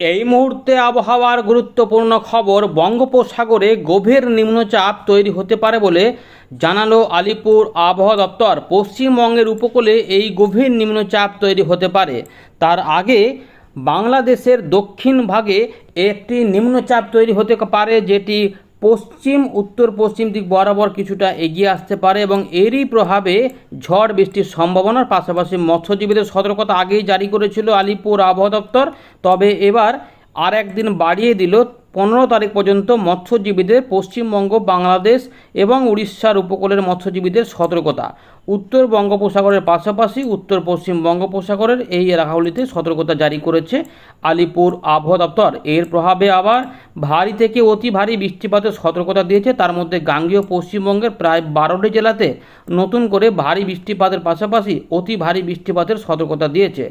এই মুহূর্তে আবহাওয়ার গুরুত্বপূর্ণ খবর বঙ্গোপসাগরে গভীর নিম্নচাপ তৈরি হতে পারে বলে জানালো আলিপুর আবহাওয়া দপ্তর। পশ্চিমবঙ্গের উপকূলে এই গভীর নিম্নচাপ তৈরি হতে পারে। তার আগে বাংলাদেশের দক্ষিণ ভাগে একটি নিম্নচাপ তৈরি হতে পারে যেটি পশ্চিম, উত্তর, পশ্চিম দিক বরাবর কিছুটা এগিয়ে আসতে পারে এবং এরই প্রভাবে ঝড় বৃষ্টির সম্ভাবনার পাশাপাশি মৎস্যজীবীদের সতর্কতা আগেই জারি করেছিল আলিপুর আবহাওয়া দপ্তর। তবে এবার আর একদিন বাড়িয়ে দিল পনেরো তারিখ পর্যন্ত মৎস্যজীবীদের পশ্চিমবঙ্গ, বাংলাদেশ এবং উড়িষ্যার উপকূলের মৎস্যজীবীদের সতর্কতা। উত্তর বঙ্গোপসাগরের পাশাপাশি উত্তর পশ্চিম বঙ্গোপসাগরের এই এলাকাগুলিতে সতর্কতা জারি করেছে আলিপুর আবহাওয়া দপ্তর। এর প্রভাবে আবার ভারী থেকে অতি ভারী বৃষ্টিপাতের সতর্কতা দিয়েছে। তার মধ্যে গাঙ্গেয় পশ্চিমবঙ্গের প্রায় বারোটি জেলাতে নতুন করে ভারী বৃষ্টিপাতের পাশাপাশি অতি ভারী বৃষ্টিপাতের সতর্কতা দিয়েছে।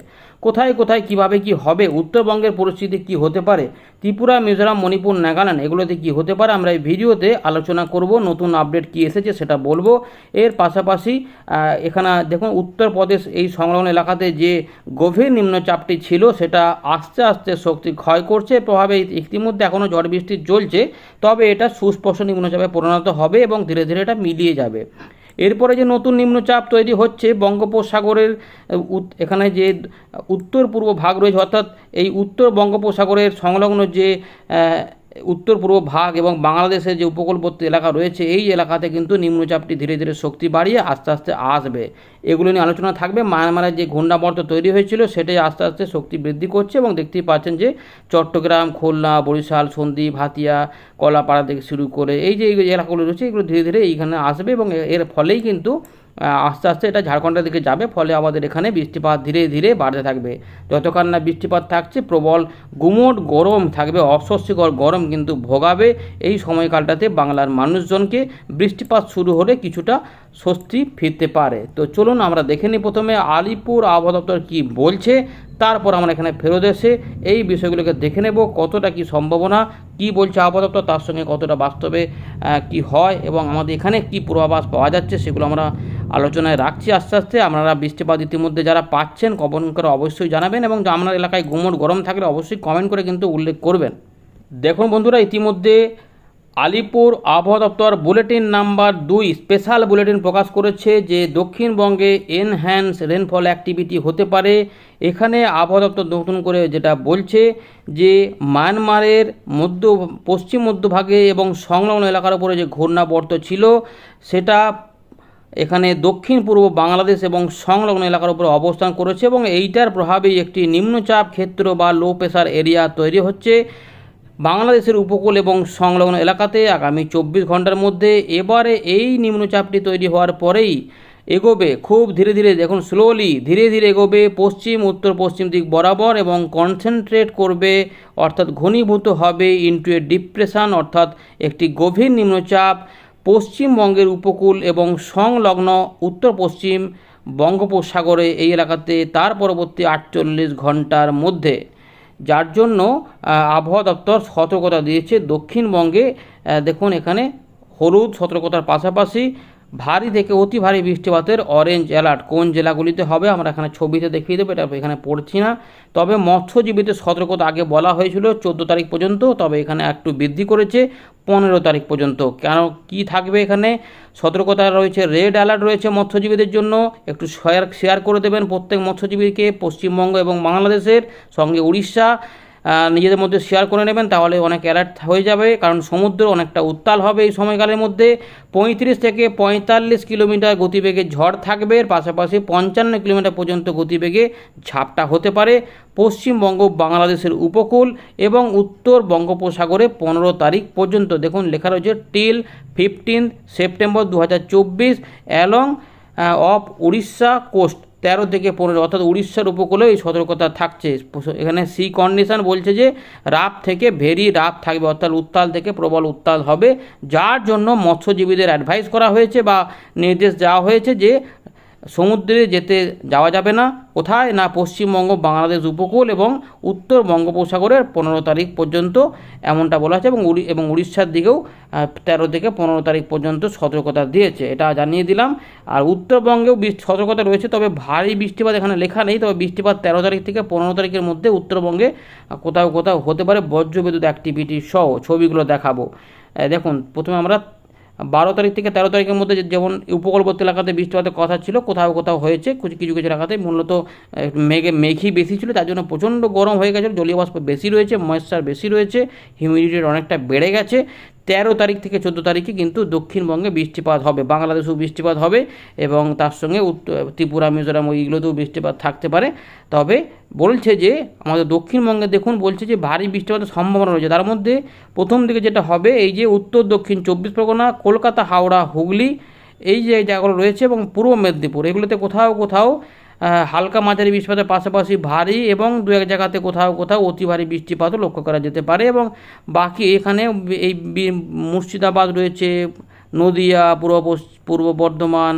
কোথায় কোথায় কীভাবে কি হবে, উত্তরবঙ্গের পরিস্থিতি কি হতে পারে, ত্রিপুরা, মিজোরাম, মণিপুর, নাগাল্যান্ড, এগুলোতে কি হতে পারে, আমরা এই ভিডিওতে আলোচনা করব। নতুন আপডেট কি এসেছে সেটা বলব। এর পাশাপাশি এখানে দেখুন, উত্তরপ্রদেশ এই সংলগ্ন এলাকাতে যে গভীর নিম্নচাপটি ছিল, সেটা আস্তে আস্তে শক্তি ক্ষয় করছে। প্রভাবে ইতিমধ্যে এখনও ঝড় বৃষ্টি চলছে তবে এটা সুস্পষ্ট নিম্নচাপে পরিণত হবে এবং ধীরে ধীরে এটা মিলিয়ে যাবে। এরপরে যে নতুন নিম্নচাপ তৈরি হচ্ছে, বঙ্গোপসাগরের এখানে যে উত্তর পূর্ব ভাগ রয়েছে, অর্থাৎ এই উত্তর বঙ্গোপসাগরের সংলগ্ন যে উত্তর পূর্ব ভাগ এবং বাংলাদেশের যে উপকূলবর্তী এলাকা রয়েছে, এই এলাকাতে কিন্তু নিম্নচাপটি ধীরে ধীরে শক্তি বাড়িয়ে আস্তে আস্তে আসবে। এগুলো নিয়ে আলোচনা থাকবে। মায়ানমারের যে ঘূর্ণাবর্ত তৈরি হয়েছিল, সেটাই আস্তে আস্তে শক্তি বৃদ্ধি করছে এবং দেখতেই পাচ্ছেন যে চট্টগ্রাম, খুলনা, বরিশাল, সন্দ্বীপ, হাতিয়া, কলাপাড়া থেকে শুরু করে এই যে এলাকাগুলো রয়েছে, এগুলো ধীরে ধীরে এইখানে আসবে এবং এর ফলেই কিন্তু আস্তে আস্তে এটা ঝাড়খণ্ডের দিকে যাবে, ফলে আমাদের এখানে বৃষ্টিপাত ধীরে ধীরে বাড়তে থাকবে। যতক্ষণ না বৃষ্টিপাত থাকছে, প্রবল গুমোট গরম থাকবে, অস্বস্তিকর গরম কিন্তু ভোগাবে এই সময়কালটাতে বাংলার মানুষজনকে। বৃষ্টিপাত শুরু হলে কিছুটা স্বস্তি ফিরতে পারে। তো চলুন আমরা দেখে নিই প্রথমে আলিপুর আবহাওয়া দপ্তর কী বলছে, তারপর আমরা এখানে ফেরত এসে এই বিষয়গুলোকে দেখে নেব, কতটা কি সম্ভাবনা, কি বলছে আবহাওয়া দপ্তর, তার সঙ্গে কতটা বাস্তবে কি হয়, এবং আমাদের এখানে কি পূর্বাভাস পাওয়া যাচ্ছে, সেগুলো আমরা আলোচনায় রাখছি। আস্তে আস্তে আপনারা বৃষ্টিপাত ইতিমধ্যে যারা পাচ্ছেন কমেন্ট করে অবশ্যই জানাবেন এবং আপনার এলাকায় গুমোট গরম থাকলে অবশ্যই কমেন্ট করে কিন্তু উল্লেখ করবেন। দেখুন বন্ধুরা, ইতিমধ্যে আলিপুর আবহাওয়া দপ্তর বুলেটিন নাম্বার দুই স্পেশাল বুলেটিন প্রকাশ করেছে যে দক্ষিণবঙ্গে এনহ্যান্স রেনফল অ্যাক্টিভিটি হতে পারে। এখানে আবহাওয়া দপ্তর নতুন করে যেটা বলছে যে মায়ানমারের মধ্য, পশ্চিম মধ্যভাগে এবং সংলগ্ন এলাকার উপরে যে ঘূর্ণাবর্ত ছিল, সেটা এখানে দক্ষিণ পূর্ব বাংলাদেশ এবং সংলগ্ন এলাকার উপরে অবস্থান করেছে এবং এইটার প্রভাবেই একটি নিম্নচাপ ক্ষেত্র বা লো প্রেশার এরিয়া তৈরি হচ্ছে। বাংলাদেশের উপকূল এবং সংলগ্ন এলাকাতে আগামী চব্বিশ ঘণ্টার মধ্যে এবারে এই নিম্নচাপটি তৈরি হওয়ার পরেই এগোবে। খুব ধীরে ধীরে দেখুন স্লোলি ধীরে ধীরে এগোবে। পশ্চিম, উত্তর, পশ্চিম দিক বরাবর এবং কনসেন্ট্রেট করবে, অর্থাৎ ঘনীভূত হবে ইন্টু এ ডিপ্রেশন অর্থাৎ একটি গভীর নিম্নচাপ। পশ্চিমবঙ্গের উপকূল এবং সংলগ্ন উত্তর পশ্চিম বঙ্গোপসাগরে এই এলাকাতে তার পরবর্তী আটচল্লিশ ঘণ্টার মধ্যে। যার জন্য আবহাওয়া দপ্তর সতর্কতা দিয়েছে দক্ষিণবঙ্গে। দেখুন এখানে হলুদ সতর্কতার পাশাপাশি ভারী থেকে অতি ভারী বৃষ্টিপাতের অরেঞ্জ অ্যালার্ট কোন জেলাগুলিতে হবে? আমরা এখানে ছবিতে দেখিয়ে দেবো, এটা এখানে পড়ছি না। তবে মৎস্যজীবীদের সতর্কতা আগে বলা হয়েছিল চোদ্দ তারিখ পর্যন্ত, তবে এখানে একটু বৃদ্ধি করেছে পনেরো তারিখ পর্যন্ত। কেন, কি থাকবে এখানে? সতর্কতা রয়েছে রেড অ্যালার্ট রয়েছে মৎস্যজীবীদের জন্য। একটু শেয়ার শেয়ার করে দেবেন প্রত্যেক মৎস্যজীবীকে, পশ্চিমবঙ্গ এবং বাংলাদেশের, সঙ্গে উড়িষ্যা। নিজেদের মধ্যে শেয়ার করে নেবেন, তাহলে অনেক অ্যালার্ট হয়ে যাবে, কারণ সমুদ্র অনেকটা উত্তাল হবে এই সময়কালের মধ্যে। পঁয়ত্রিশ থেকে পঁয়তাল্লিশ কিলোমিটার গতিবেগে ঝড় থাকবে, এর পাশাপাশি পঞ্চান্ন কিলোমিটার পর্যন্ত গতিবেগে ঝাপটা হতে পারে। পশ্চিমবঙ্গ বাংলাদেশের উপকূল এবং উত্তর বঙ্গোপসাগরে পনেরো তারিখ পর্যন্ত, দেখুন, লেখা রয়েছে টিল ফিফটিন সেপ্টেম্বর দু হাজার চব্বিশ অ্যালং অফ উড়িষ্যা কোস্ট তেরো থেকে পনেরো, অর্থাৎ উড়িষ্যার উপকূলে এই সতর্কতা থাকছে। এখানে সি কন্ডিশন বলছে যে, রাপ থেকে ভেরি রাপ থাকবে, অর্থাৎ উত্তাল থেকে প্রবল উত্তাল হবে, যার জন্য মৎস্যজীবীদের অ্যাডভাইস করা হয়েছে বা নির্দেশ দেওয়া হয়েছে যে সমুদ্রে যেতে যাওয়া যাবে না। কোথায়? না পশ্চিমবঙ্গ, বাংলাদেশ উপকূল এবং উত্তর বঙ্গোপসাগরের পনেরো তারিখ পর্যন্ত, এমনটা বলা আছে এবং এবং উড়িষ্যার দিকেও তেরো থেকে পনেরো তারিখ পর্যন্ত সতর্কতা দিয়েছে, এটা জানিয়ে দিলাম। আর উত্তরবঙ্গেও সতর্কতা রয়েছে, তবে ভারী বৃষ্টিপাত এখানে লেখা নেই, তবে বৃষ্টিপাত তেরো তারিখ থেকে পনেরো তারিখের মধ্যে উত্তরবঙ্গে কোথাও কোথাও হতে পারে। বজ্রবিদ্যুৎ অ্যাক্টিভিটি সহ ছবিগুলো দেখাবো। দেখুন, প্রথমে আমরা বারো তারিখ থেকে তেরো তারিখের মধ্যে যেমন উপকূলবর্তী এলাকাতে বৃষ্টিপাতের কথা ছিল, কোথাও কোথাও হয়েছে, কিছু কিছু কিছু এলাকাতে মূলত মেঘে, মেঘই বেশি ছিল, তার জন্য প্রচণ্ড গরম হয়ে গেছে জলীয় বাষ্প বেশি রয়েছে, ময়েশ্চার বেশি রয়েছে, হিউমিডিটি অনেকটা বেড়ে গেছে। তেরো তারিখ থেকে চোদ্দ তারিখে কিন্তু দক্ষিণবঙ্গে বৃষ্টিপাত হবে, বাংলাদেশেও বৃষ্টিপাত হবে এবং তার সঙ্গে ত্রিপুরা, মিজোরাম ওইগুলোতেও বৃষ্টিপাত থাকতে পারে। তবে বলছে যে, আমাদের দক্ষিণবঙ্গে দেখুন বলছে যে, ভারী বৃষ্টিপাতের সম্ভাবনা রয়েছে। তার মধ্যে প্রথম দিকে যেটা হবে, এই যে উত্তর, দক্ষিণ চব্বিশ পরগনা, কলকাতা, হাওড়া, হুগলি, এই যে জায়গাগুলো রয়েছে এবং পূর্ব মেদিনীপুর, এগুলোতে কোথাও কোথাও হালকা মাঝারি বৃষ্টিপাতের পাশাপাশি ভারী এবং দু এক জায়গাতে কোথাও কোথাও অতি ভারী বৃষ্টিপাতও লক্ষ্য করা যেতে পারে এবং বাকি এখানে এই মুর্শিদাবাদ রয়েছে, নদিয়া, পূর্ব পূর্ব বর্ধমান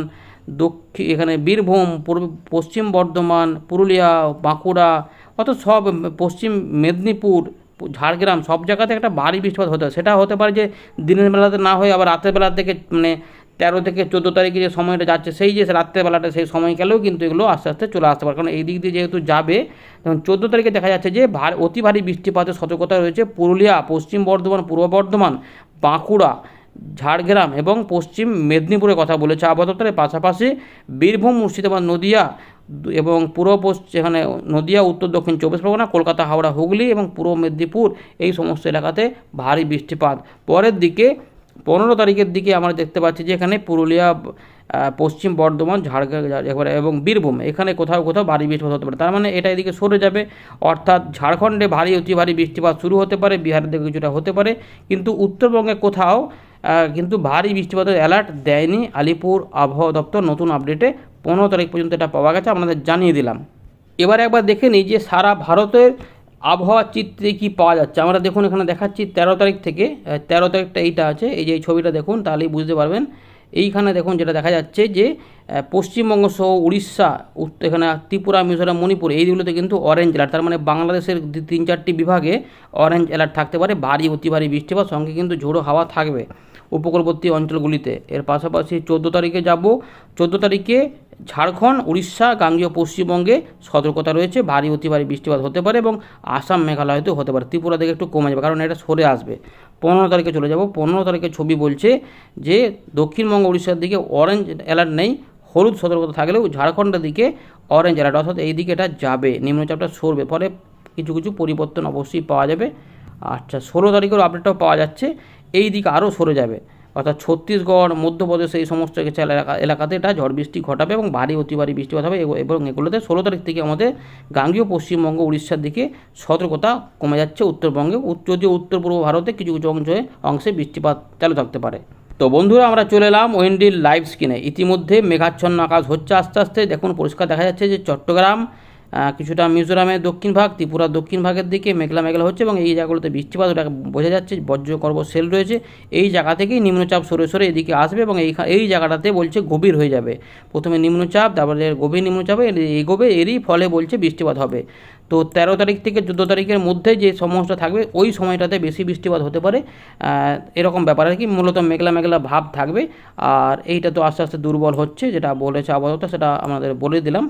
দক্ষিণ এখানে বীরভূম, পূর্ব, পশ্চিম বর্ধমান, পুরুলিয়া, বাঁকুড়া, অর্থাৎ সব পশ্চিম মেদিনীপুর, ঝাড়গ্রাম সব জায়গাতে একটা ভারী বৃষ্টিপাত হতে হয় সেটা হতে পারে যে দিনের বেলাতে না হয়ে আবার রাতের বেলা থেকে মানে তেরো থেকে চোদ্দ তারিখে যে সময়টা যাচ্ছে, সেই যে রাত্রেবেলাটা, সেই সময়কালেও কিন্তু এগুলো আস্তে আস্তে চলে আসতে পারে। কারণ এই দিক দিয়ে যেহেতু যাবে তখন চোদ্দ তারিখে দেখা যাচ্ছে যে ভার, অতি ভারী বৃষ্টিপাতের সতর্কতা রয়েছে পুরুলিয়া, পশ্চিম বর্ধমান, পূর্ব বর্ধমান, বাঁকুড়া, ঝাড়গ্রাম এবং পশ্চিম মেদিনীপুরের কথা বলেছে আবহাওয়া পাশাপাশি বীরভূম, মুর্শিদাবাদ, নদিয়া এবং পূর্ব পশ্চিম এখানে নদিয়া, উত্তর দক্ষিণ চব্বিশ পরগনা, কলকাতা, হাওড়া, হুগলি এবং পূর্ব মেদিনীপুর, এই সমস্ত এলাকাতে ভারী বৃষ্টিপাত। পরের দিকে পনেরো তারিখের দিকে আমরা দেখতে পাচ্ছি যে এখানে পুরুলিয়া পশ্চিম বর্ধমান, ঝাড়গ্রাম এবং বীরভূম, এখানে কোথাও কোথাও ভারী বৃষ্টিপাত হতে পারে। তার মানে এটা এদিকে সরে যাবে। অর্থাৎ ঝাড়খণ্ডে ভারী অতি ভারী বৃষ্টিপাত শুরু হতে পারে, বিহারের দিকে কিছুটা হতে পারে। কিন্তু উত্তরবঙ্গে কোথাও কিন্তু ভারী বৃষ্টিপাতের অ্যালার্ট দেয়নি আলিপুর আবহাওয়া দপ্তর। নতুন আপডেটে পনেরো তারিখ পর্যন্ত এটা পাওয়া গেছে, আপনাদের জানিয়ে দিলাম। এবার একবার দেখে নিই যে সারা ভারতের আবহাওয়ার চিত্রে কি পাওয়া যাচ্ছে? আমরা দেখুন এখানে দেখাচ্ছি তেরো তারিখ থেকে তেরো তারিখটা এইটা আছে, এই যে এই ছবিটা দেখুন, তাহলেই বুঝতে পারবেন। এইখানে দেখুন যেটা দেখা যাচ্ছে যে পশ্চিমবঙ্গ সহ উড়িষ্যা এখানে ত্রিপুরা, মিজোরাম, মণিপুর, এইগুলোতে কিন্তু অরেঞ্জ অ্যালার্ট তার মানে বাংলাদেশের তিন চারটি বিভাগে অরেঞ্জ অ্যালার্ট থাকতে পারে, ভারী, অতি ভারী বৃষ্টিপাত সঙ্গে কিন্তু ঝোড়ো হাওয়া থাকবে উপকূলবর্তী অঞ্চলগুলিতে। এর পাশাপাশি চোদ্দ তারিখে যাব, চোদ্দ তারিখে ঝাড়খণ্ড, উড়িষ্যা, গাঙ্গীয় পশ্চিমবঙ্গে সতর্কতা রয়েছে। ভারী অতি ভারী বৃষ্টিপাত হতে পারে এবং আসাম, মেঘালয়তেও হতে পারে। ত্রিপুরা থেকে একটু কমে যাবে, কারণ এটা সরে আসবে। পনেরো তারিখে চলে যাব। পনেরো তারিখের ছবি বলছে যে, দক্ষিণবঙ্গ, উড়িষ্যার দিকে অরেঞ্জ অ্যালার্ট নেই। হলুদ সতর্কতা থাকলেও ঝাড়খণ্ডের দিকে অরেঞ্জ অ্যালার্ট অর্থাৎ এই দিকে এটা যাবে। নিম্নচাপটা সরবে, ফলে কিছু কিছু পরিবর্তন অবশ্যই পাওয়া যাবে। আচ্ছা ষোলো তারিখের আপডেটটাও পাওয়া যাচ্ছে। এই দিকে আরও সরে যাবে। অর্থাৎ ছত্তিশগড়, মধ্যপ্রদেশ এই সমস্ত এলাকা এলাকাতে এটা ঝড় বৃষ্টি ঘটাবে এবং ভারী অতি ভারী বৃষ্টিপাত হবে এবং এগুলোতে ষোলো তারিখ থেকে আমাদের গাঙ্গীয় পশ্চিমবঙ্গ, উড়িষ্যার দিকে সতর্কতা কমে যাচ্ছে। উত্তরবঙ্গে যদিও উত্তর পূর্ব ভারতে কিছু কিছু অংশে অংশে বৃষ্টিপাত চালু থাকতে পারে। তো বন্ধুরা, আমরা চলে এলাম ওয়েন্ডির লাইভ স্ক্রিনে। ইতিমধ্যে মেঘাচ্ছন্ন আকাশ হচ্ছে আস্তে আস্তে। দেখুন, পরিষ্কার দেখা যাচ্ছে যে চট্টগ্রাম কিছুটা মিজোরামের দক্ষিণ ভাগ, ত্রিপুরার দক্ষিণ ভাগের দিকে মেঘলা মেঘলা হচ্ছে এবং এই জায়গাগুলোতে বৃষ্টিপাত, ওটা বোঝা যাচ্ছে বজ্রকর্ব সেল রয়েছে। এই জায়গা থেকেই নিম্নচাপ সরে সরে এদিকে আসবে এবং এই এই জায়গাটাতে বলছে গভীর হয়ে যাবে। প্রথমে নিম্নচাপ, তারপরে গভীর নিম্নচাপে এগোবে, এরই ফলে বলছে বৃষ্টিপাত হবে। তো তেরো তারিখ থেকে চোদ্দ তারিখের মধ্যে যে সময়টা থাকবে, ওই সময়টাতে বেশি বৃষ্টিপাত হতে পারে। এরকম ব্যাপার আর কি, মূলত মেঘলা মেঘলা ভাব থাকবে। আর এইটা তো আস্তে আস্তে দুর্বল হচ্ছে, যেটা বলেছে আপাতত, সেটা আমাদের বলে দিলাম।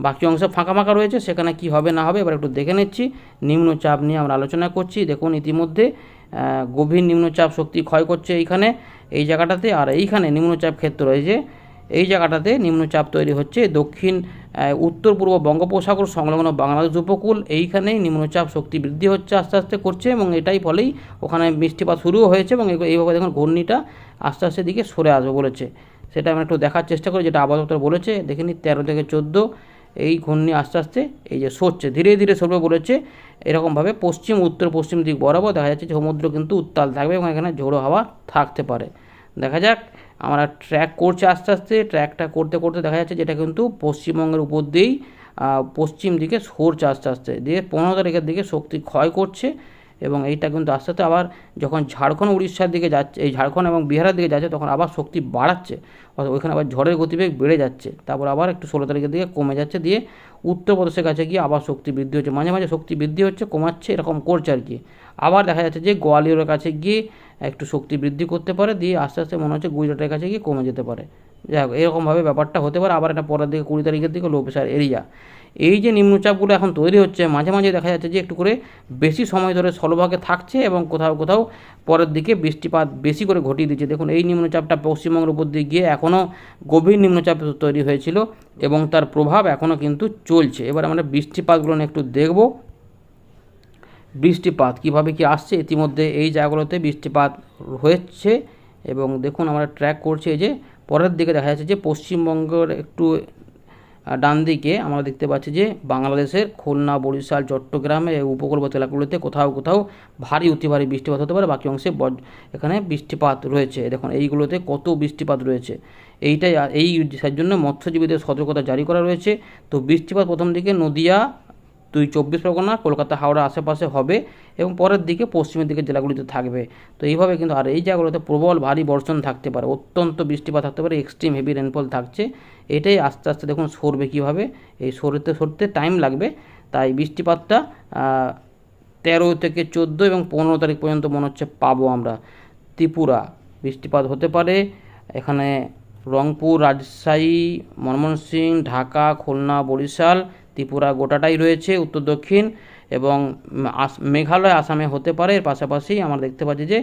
বাকি অংশ ফাঁকা ফাঁকা রয়েছে, সেখানে কি হবে না হবে এবার একটু দেখে নিচ্ছি। নিম্নচাপ নিয়ে আমরা আলোচনা করছি। দেখুন, ইতিমধ্যে গভীর নিম্নচাপ শক্তি ক্ষয় করছে এইখানে, এই জায়গাটাতে, আর এইখানে নিম্নচাপ ক্ষেত্র রয়েছে এই জায়গাটাতে নিম্নচাপ তৈরি হচ্ছে। দক্ষিণ উত্তর পূর্ব বঙ্গোপসাগর সংলগ্ন বাংলাদেশ উপকূল, এইখানেই নিম্নচাপ শক্তি বৃদ্ধি হচ্ছে, আস্তে আস্তে করছে এবং এটাই ফলেই ওখানে বৃষ্টিপাত শুরুও হয়েছে এবং এই- এইভাবে দেখুন ঘূর্ণিটা আস্তে আস্তে দিকে সরে আসবে বলেছে। সেটা আমরা একটু দেখার চেষ্টা করি, যেটা আবহাওয়া দপ্তর বলেছে। দেখে নিই, তেরো থেকে চোদ্দ এই ঘূর্ণি আস্তে আস্তে এই যে সরছে, ধীরে ধীরে সরবে বলেছে। এরকমভাবে পশ্চিম, উত্তর, পশ্চিম দিক বরাবর দেখা যাচ্ছে সমুদ্র কিন্তু উত্তাল থাকবে এবং এখানে ঝোড়ো হাওয়া থাকতে পারে। দেখা যাক, আমরা ট্র্যাক করছে আস্তে আস্তে ট্র্যাকটা করতে করতে দেখা যাচ্ছে যেটা কিন্তু পশ্চিমবঙ্গের উপর দিয়েই পশ্চিম দিকে সরছে আস্তে আস্তে। দিয়ে পনেরো তারিখের দিকে শক্তি ক্ষয় করছে। এবং এইটা কিন্তু আস্তে আস্তে আবার যখন ঝাড়খণ্ড, উড়িষ্যার দিকে যাচ্ছে, এই ঝাড়খণ্ড এবং বিহারের দিকে যাচ্ছে, তখন আবার শক্তি বাড়াচ্ছে। অর্থাৎ ওইখানে আবার ঝড়ের গতিবেগ বেড়ে যাচ্ছে। তারপর আবার একটু ষোলো তারিখের দিকে কমে যাচ্ছে দিয়ে উত্তরপ্রদেশের কাছে গিয়ে আবার শক্তি বৃদ্ধি হচ্ছে। মাঝে মাঝে শক্তি বৃদ্ধি হচ্ছে, কমাচ্ছে, এরকম করছে আর কি। আবার দেখা যাচ্ছে যে গোয়ালিয়রের কাছে গিয়ে একটু শক্তি বৃদ্ধি করতে পারে দিয়ে আস্তে আস্তে মনে হচ্ছে গুজরাটের কাছে গিয়ে কমে যেতে পারে। যাই হোক, এরকমভাবে ব্যাপারটা হতে পারে। আবার এটা পরের দিকে কুড়ি তারিখের দিকে লো প্রেশার এরিয়া। এই যে নিম্নচাপগুলো এখন তৈরি হচ্ছে, মাঝে মাঝে দেখা যাচ্ছে যে একটু করে বেশি সময় ধরে স্থলভাগে থাকছে এবং কোথাও কোথাও পরের দিকে বৃষ্টিপাত বেশি করে ঘটিয়ে দিচ্ছে। দেখুন, এই নিম্নচাপটা পশ্চিমবঙ্গের উপর দিয়ে গিয়ে এখনও গভীর নিম্নচাপ তৈরি হয়েছিল এবং তার প্রভাব এখনও কিন্তু চলছে। এবার আমরা বৃষ্টিপাতগুলো একটু দেখব। বৃষ্টিপাত কীভাবে কি আসছে? ইতিমধ্যে এই জায়গাগুলোতে বৃষ্টিপাত হয়েছে এবং দেখুন, আমরা ট্র্যাক করছি যে পরের দিকে দেখা যাচ্ছে যে পশ্চিমবঙ্গের একটু ডান দিকে আমরা দেখতে পাচ্ছি যে বাংলাদেশের খুলনা, বরিশাল, চট্টগ্রামে উপকূলবর্তী এলাকাগুলোতে কোথাও কোথাও ভারী, অতি ভারী বৃষ্টিপাত হতে পারে। বাকি অংশে এখানে বৃষ্টিপাত রয়েছে। দেখুন, এইগুলোতে কত বৃষ্টিপাত রয়েছে। এইটাই এই জন্য মৎস্যজীবীদের সতর্কতা জারি করা রয়েছে। তো বৃষ্টিপাত প্রথম দিকে নদিয়া দুই চব্বিশ পরগনা, কলকাতা, হাওড়া আশেপাশে হবে এবং পরের দিকে পশ্চিমের দিকে জেলাগুলিতে থাকবে। তো এইভাবে কিন্তু আর এই জায়গাগুলোতে প্রবল ভারী বর্ষণ থাকতে পারে, অত্যন্ত বৃষ্টিপাত থাকতে পারে এক্সট্রিম হেভি রেনফল থাকছে। এটাই আস্তে আস্তে দেখুন সরবে কীভাবে, এই সরতে সরতে টাইম লাগবে। তাই বৃষ্টিপাতটা তেরো থেকে চোদ্দ এবং পনেরো তারিখ পর্যন্ত মনে হচ্ছে পাবো আমরা। ত্রিপুরা, বৃষ্টিপাত হতে পারে, এখানে রংপুর, রাজশাহী, ময়মনসিংহ, ঢাকা, খুলনা, বরিশাল ত্রিপুরা গোটাটাই রয়েছে, উত্তর, দক্ষিণ এবং মেঘালয়, আসামে হতে পারে। এর পাশাপাশি আমরা দেখতে পাচ্ছি যে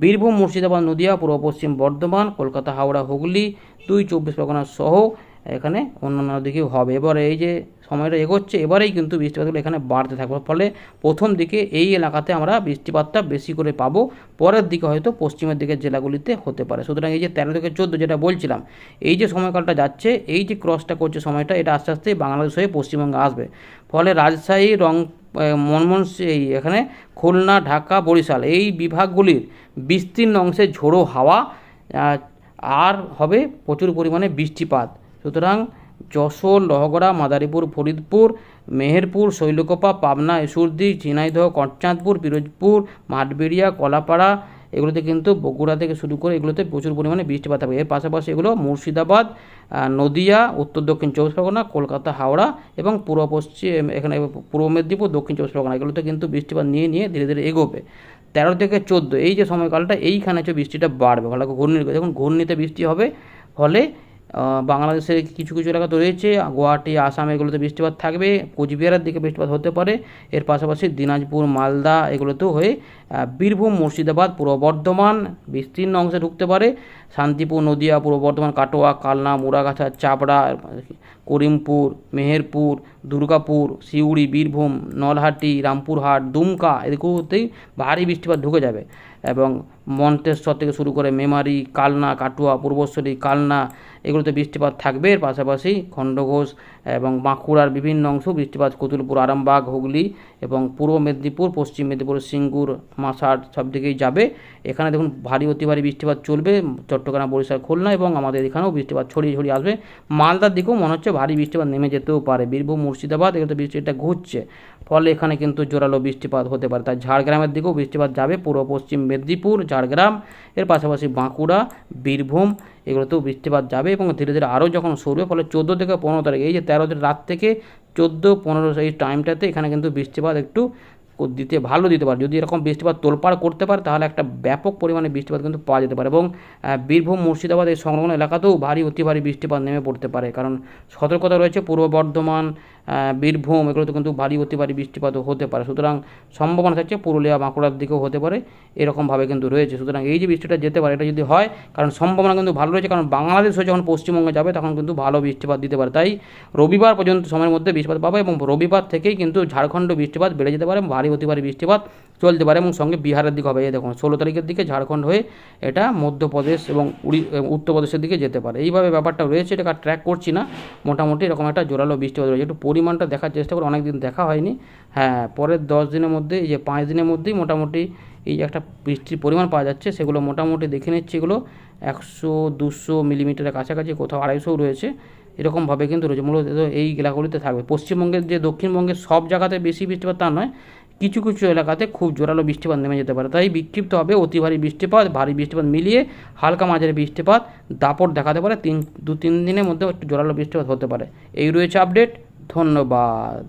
বীরভূম, মুর্শিদাবাদ, নদিয়া, পূর্ব পশ্চিম বর্ধমান, কলকাতা, হাওড়া, হুগলি, দুই চব্বিশ পরগনা সহ এখানে অন্যান্য দিকেও হবে। এবার এই যে সময়টা এগোচ্ছে, এবারেই কিন্তু বৃষ্টিপাতগুলো এখানে বাড়তে থাকবে। ফলে প্রথম দিকে এই এলাকাতে আমরা বৃষ্টিপাতটা বেশি করে পাবো, পরের দিকে হয়তো পশ্চিমের দিকের জেলাগুলিতে হতে পারে। সুতরাং এই যে তেরো থেকে চোদ্দ যেটা বলছিলাম, এই যে সময়কালটা যাচ্ছে, এই যে ক্রসটা করছে সময়টা, এটা আস্তে আস্তে বাংলাদেশ হয়ে পশ্চিমবঙ্গে আসবে। ফলে রাজশাহী, রং মনমোহন এই এখানে খুলনা, ঢাকা, বরিশাল এই বিভাগগুলির বিস্তীর্ণ অংশে ঝোড়ো হাওয়া আর হবে প্রচুর পরিমাণে বৃষ্টিপাত। সুতরাং যশোর, লহগড়া, মাদারীপুর, ফরিদপুর, মেহেরপুর, শৈলকোপা, পাবনা ইসুরদি ঝিনাইদহ, কটচাঁদপুর, পিরোজপুর, মাঠবেড়িয়া, কলাপাড়া, এগুলোতে কিন্তু বগুড়া থেকে শুরু করে এগুলোতে প্রচুর পরিমাণে বৃষ্টিপাত হবে। এর পাশাপাশি এগুলো মুর্শিদাবাদ নদিয়া, উত্তর দক্ষিণ চব্বিশ পরগনা, কলকাতা, হাওড়া এবং পূর্ব পশ্চিম, এখানে পূর্ব মেদিনীপুর, দক্ষিণ চব্বিশ পরগনা, এগুলোতে কিন্তু বৃষ্টিপাত নিয়ে নিয়ে ধীরে ধীরে এগোবে। তেরো থেকে চোদ্দ, এই যে সময়কালটা, এইখানে হচ্ছে বৃষ্টিটা বাড়বে। ভালো ঘূর্ণি দেখুন, ঘূর্ণিতে বৃষ্টি হবে, ফলে বাংলাদেশের কিছু কিছু এলাকা তো রয়েছে, গুয়াহাটি, আসাম এগুলোতে বৃষ্টিপাত থাকবে, কোচবিহারের দিকে বৃষ্টিপাত হতে পারে, এর পাশাপাশি দিনাজপুর, মালদা এগুলোতেও হয়ে বীরভূম, মুর্শিদাবাদ, পূর্ব বর্ধমান বিস্তীর্ণ অংশে ঢুকতে পারে, শান্তিপুর, নদিয়া, পূর্ব বর্ধমান, কাটোয়া, কালনা মুরাগাছা চাপড়া, করিমপুর, মেহেরপুর, দুর্গাপুর, সিউড়ি, বীরভূম, নলহাটি, রামপুরহাট, দুমকা এদিকেতেই ভারী বৃষ্টিপাত ঢুকে যাবে। এবং মন্তেশ্বর থেকে শুরু করে মেমারি কালনা, কাটুয়া পূর্বশ্বরী কালনা, এগুলোতে বৃষ্টিপাত থাকবে। এর পাশাপাশি খণ্ডঘোষ এবং বাঁকুড়ার বিভিন্ন অংশ বৃষ্টিপাত, কতুলপুর, আরামবাগ, হুগলি এবং পূর্ব মেদিনীপুর, পশ্চিম মেদিনীপুর, সিঙ্গুর মাসাট সব দিকেই যাবে। এখানে দেখুন ভারী, অতি ভারী বৃষ্টিপাত চলবে। চট্টগ্রাম, বরিশাল, খুলনা এবং আমাদের এখানেও বৃষ্টিপাত ছড়িয়ে ছড়িয়ে আসবে। মালদার দিকেও মনে হচ্ছে ভারী বৃষ্টিপাত নেমে যেতেও পারে। বীরভূম, মুর্শিদাবাদ, এগুলোতে বৃষ্টিটা ঘুরছে। ফলে এখানে কিন্তু জোরালো বৃষ্টিপাত হতে পারে। তাই ঝাড়গ্রামের দিকেও বৃষ্টিপাত যাবে। পূর্ব পশ্চিম মেদিনীপুর, ঝাড়গ্রাম, এর পাশাপাশি বাঁকুড়া, বীরভূম, এগুলোতেও বৃষ্টিপাত যাবে এবং ধীরে ধীরে আরও যখন সরবে, ফলে চোদ্দ থেকে পনেরো তারিখ, এই যে তেরো রাত থেকে চোদ্দ, পনেরো এই টাইমটাতে এখানে কিন্তু বৃষ্টিপাত একটু দিতে, ভালো দিতে পারে। যদি এরকম বৃষ্টিপাত তোলপাড় করতে পারে, তাহলে একটা ব্যাপক পরিমাণে বৃষ্টিপাত কিন্তু পাওয়া যেতে পারে এবং বীরভূম, মুর্শিদাবাদ এই সংলগ্ন এলাকাতেও ভারী, অতি ভারী বৃষ্টিপাত নেমে পড়তে পারে। কারণ সতর্কতা রয়েছে পূর্ব বর্ধমান বীরভূম, এগুলোতে কিন্তু ভারী অতি ভারী বৃষ্টিপাতও হতে পারে। সুতরাং সম্ভাবনা থাকছে, পুরুলিয়া, বাঁকুড়ার দিকেও হতে পারে, এরকমভাবে কিন্তু রয়েছে। সুতরাং এই যে বৃষ্টিটা যেতে পারে, এটা যদি হয়, কারণ সম্ভাবনা কিন্তু ভালো রয়েছে, কারণ বাংলাদেশ হয়ে যখন পশ্চিমবঙ্গে যাবে, তখন কিন্তু ভালো বৃষ্টিপাত দিতে পারে। তাই রবিবার পর্যন্ত সময়ের মধ্যে বৃষ্টিপাত পাবে এবং রবিবার থেকেই কিন্তু ঝাড়খণ্ড বৃষ্টিপাত বেড়ে যেতে পারে ভারী অতি ভারী বৃষ্টিপাত চলতে পারে এবং সঙ্গে বিহারের দিকে হবে। এই দেখুন, ষোলো তারিখের দিকে ঝাড়খণ্ড হয়ে এটা মধ্যপ্রদেশ এবং উড়ি, উত্তরপ্রদেশের দিকে যেতে পারে। এইভাবে ব্যাপারটা রয়েছে, এটা ট্র্যাক করছি না। মোটামুটি এরকম একটা জোরালো বৃষ্টিপাত রয়েছে। একটু পরিমাণটা দেখার চেষ্টা করে অনেক দিন দেখা হয়নি। হ্যাঁ পরের দশ দিনের মধ্যে, এই যে পাঁচ দিনের মধ্যেই মোটামুটি এই যে একটা বৃষ্টির পরিমাণ পাওয়া যাচ্ছে, সেগুলো মোটামুটি দেখে নিচ্ছি এগুলো। একশো, দুশো মিলিমিটারের কাছাকাছি কোথাও আড়াইশোও রয়েছে। এরকমভাবে কিন্তু রয়েছে। মূলত এই এলাকাগুলিতে থাকবে। পশ্চিমবঙ্গের যে দক্ষিণবঙ্গের সব জায়গাতে বেশি বৃষ্টিপাত তা নয়। কিছু কিছু এলাকাতে খুব জোরালো বৃষ্টিপাত নেমে যেতে পারে। তাই বিক্ষিপ্ত হবে অতি ভারী বৃষ্টিপাত ভারী বৃষ্টিপাত মিলিয়ে হালকা মাঝারি বৃষ্টিপাত দাপট দেখাতে পারে। তিন, দু, তিন দিনের মধ্যে একটু জোরালো বৃষ্টিপাত হতে পারে। এই রয়েছে আপডেট। ধন্যবাদ।